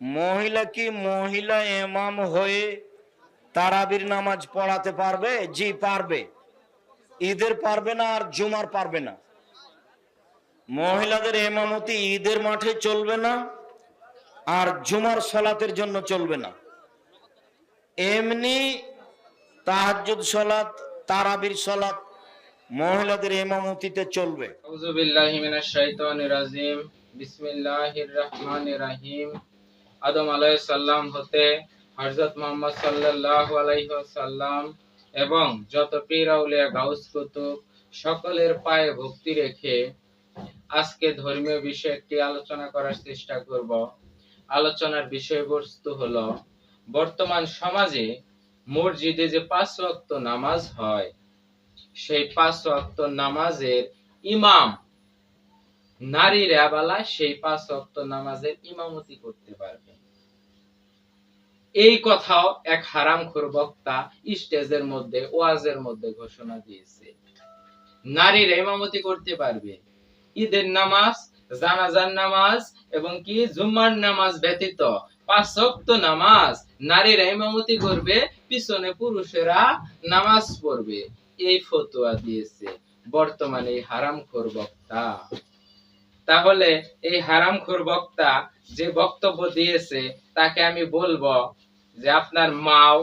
মহিলা কি মহিলা এমাম হয়ে তারাবির নামাজ পড়াতে পারবে? জি, পারবে। ঈদের পারবে না আর জুমার পারবে না। মহিলাদের এমামতি ঈদের মাঠে চলবে না আর জুমার সলাতের জন্য চলবে না। এমনি তাহাজ্জুদ সলাত, তারাবির সলাত মহিলাদের এমামতিতে চলবে। বিসমিল্লাহির রহমানির রহিম। আদম আলাইহিস সালাম হতে হযরত মুহাম্মদ সাল্লাল্লাহু আলাইহি ওয়াসাল্লাম এবং যত পীর গাউস কুতুব সকলের পায়ে ভক্তি রেখে আজকে ধর্মীয় বিষয়ে একটি আলোচনা করার চেষ্টা করব। আলোচনার বিষয়বস্তু হলো, বর্তমান সমাজে মসজিদে যে পাঁচ ওয়াক্ত নামাজ হয়, সেই পাঁচ ওয়াক্ত নামাজের ইমাম নারীরা বেলা সেই পাঁচ ওয়াক্ত নামাজের ইমামতি করতে পারবে। এই কথাও এক হারামখোর বক্তা স্টেজের মধ্যে, ওয়াজের মধ্যে ঘোষণা দিয়েছে। নারীরা ইমামতি করতে পারবে। ঈদের নামাজ, জানাজার নামাজ এবং কি জুম্মার নামাজ ব্যতীত পাঁচ ওয়াক্ত নামাজ নারীরা ইমামতি করবে, পিছনে পুরুষেরা নামাজ পড়বে। এই ফতোয়া দিয়েছে বর্তমানে হারামখোর বক্তা। তাহলে এই হারামখোর বক্তা যে বক্তব্য দিয়েছে, তাকে আমি বলব যে আপনার মাও,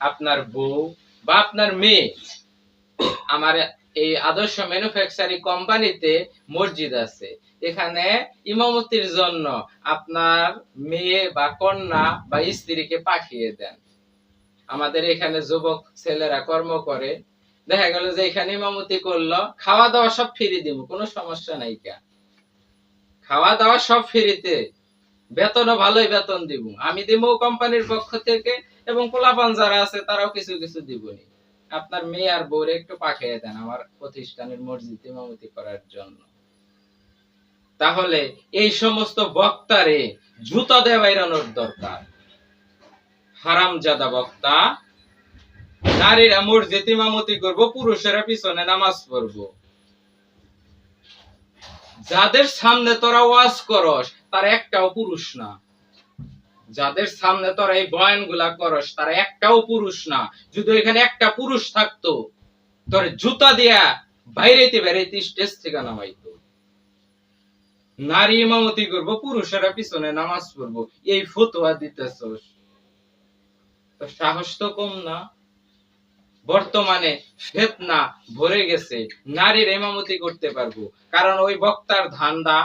আপনার বউ বা আপনার মেয়ে, আমার এই আদর্শ ম্যানুফ্যাকচারিং কোম্পানিতে মসজিদ আছে। এখানে ইমামতির জন্য আপনার মেয়ে বা কন্যা বা স্ত্রীকে পাঠিয়ে দেন। আমাদের এখানে যুবক ছেলেরা কর্ম করে। দেখা গেল যে এখানে ইমামতি করল, খাওয়া দাওয়া সব ফিরিয়ে দিব, কোনো সমস্যা নাই কা। খাওয়া দাওয়া সব ফ্রিতে। বেতনও ভালোই বেতন দিব। আমি দিব কোম্পানির পক্ষ থেকে এবং পোলাপান যারা আছে তারাও কিছু কিছু দিবনি। আপনার মেয়ে আর বউরে একটু পাঠিয়ে দেন আমার প্রতিষ্ঠানের মসজিদ ইমামতি করার জন্য। তাহলে এই সমস্ত বক্তারে জুতা দিয়ে বাইরানোর দরকার। হারামজাদা বক্তা, নারীরা মসজিদ ইমামতি করব, পুরুষেরা পিছনে নামাজ পড়ব। যাদের সামনে তোরা ওয়াজ করস, তারা একটাও পুরুষ না। যাদের সামনে তোরা এই বয়ানগুলা করস, তারা একটাও পুরুষ না। যদি এখানে একটা পুরুষ থাকতো, তোর জুতা দিয়া বাইরেতে বেরাইতে স্টেজ থেকে নামাইতো। নারী ইমামতি করব, পুরুষেরা পিছনে নামাজ পড়ব, এই ফতোয়া দিতেছস। তো সাহস তো কম না। বর্তমানে ফেতনা ভরে গেছে, নারীর ইমামতি করতে পারব। কারণ ওই বক্তার ধান্দা,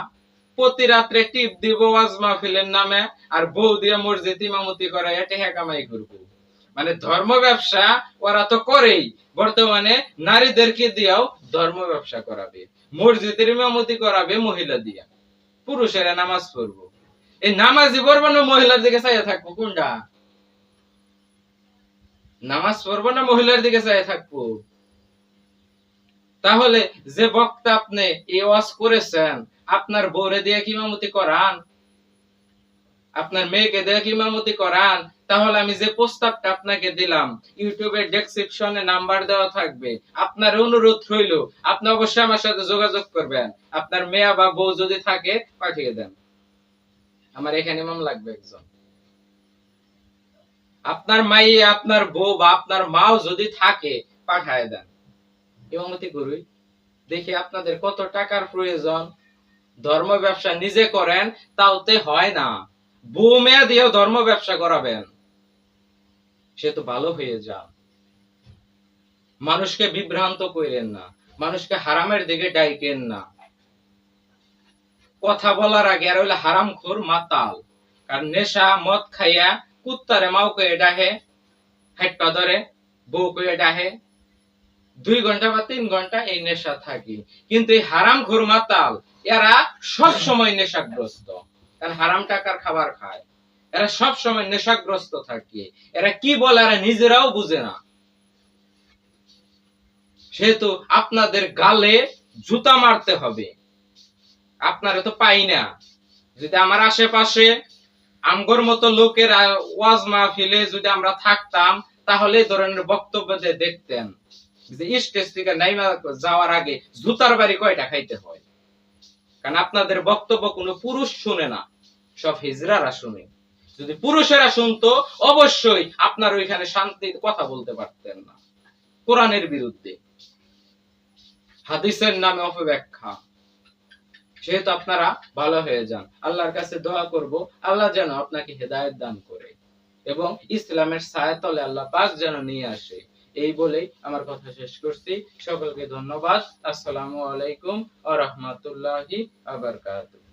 প্রতি রাত্রে টিপ দিব ওয়াজ মাহফিলের নামে, আর বউ দিয়ে মসজিদ ইমামতি করা এটা হ্যাঁ কামাই করব। মানে ধর্ম ব্যবসা ওরা তো করেই, বর্তমানে নারীদেরকে দিয়াও ধর্ম ব্যবসা করাবে। মসজিদের ইমামতি করাবে মহিলা দিয়া। পুরুষেরা নামাজ পড়ব। এই নামাজি পড়ব না মহিলার দিকে চাইয়া থাকব কোনটা? নামাজ পড়ব না, মহিলার দিকে চাই থাকব? তাহলে যে বক্তা আপনি এই ওয়াজ করেছেন, আপনার বউরে দিয়ে কি ইমামতি করান? আপনার মেয়েকে দিয়ে কি ইমামতি করান? তাহলে আমি যে প্রস্তাবটা আপনাকে দিলাম, ইউটিউবের ডেসক্রিপশনে নাম্বার দেওয়া থাকবে। আপনার অনুরোধ রইল, আপনি অবশ্যই আমার সাথে যোগাযোগ করবেন। আপনার মেয়ে বা বউ যদি থাকে, পাঠিয়ে দেন। আমার এখানে ইমাম লাগবে একজন। আপনার মাইয়ে আপনার বউ বা আপনার মাও যদি থাকে, পাঠায় দেন। ইমামতি করুই দেখি আপনাদের কত টাকার প্রয়োজন। ধর্ম ব্যবসা নিজে করেন, তাওতে হয় না। বউ মেয়ে দিয়েও ধর্ম ব্যবসা করাবেন। সে তো ভালো হয়ে যান। মানুষকে বিভ্রান্ত করেন না। মানুষকে হারামের দিকে ডাইকেন না। কথা বলার আগে আর হইলে হারাম খোর মাতাল। কারণ নেশা, মদ খাইয়া কুত্তারে মাও কয়ে ডাহে হাইটপা ধরে বউ কয়ে ডাহে দুই ঘণ্টা বা তিন ঘণ্টা এই নেশা থাকি। কিন্তু এই হারাম ঘোর মাতাল এরা সব সময় নেশাগ্রস্ত। কারণ হারাম টাকার খাবার খায়। এরা সব সময় নেশাগ্রস্ত থাকে। এরা কি বলে এরা নিজেরাও বুঝে না। সেহেতু আপনাদের গালে জুতা মারতে হবে। আপনারা তো পাই না। যদি আমার আশেপাশে আমগর মতো লোকের ওয়াজ মাহফিলে যদি আমরা থাকতাম, তাহলে ধরনের বক্তব্য যে দেখতেন, যে স্টেজ থেকে নাইমা যাওয়ার আগে জুতার বাড়ি কয়টা খাইতে হয়? কারণ আপনাদের বক্তব্য কোনো পুরুষ শুনে না, সব হিজরারা শুনে। যদি পুরুষেরা শুনতো, অবশ্যই আপনার ওইখানে শান্তির কথা বলতে পারতেন না। কোরআনের বিরুদ্ধে। হাদিসের নামে অপব্যাখ্যা। সেহেতু আপনারা ভালো হয়ে যান, আল্লাহর কাছে দোয়া করব, আল্লাহ যেন আপনাকে হেদায়ত দান করে এবং ইসলামের সায়তলে আল্লাহ পাক যেন নিয়ে আসে। এই বলেই আমার কথা শেষ করছি। সকলকে ধন্যবাদ। আসসালামু আলাইকুম আ রহমতুল্লাহি আবরকাতুহ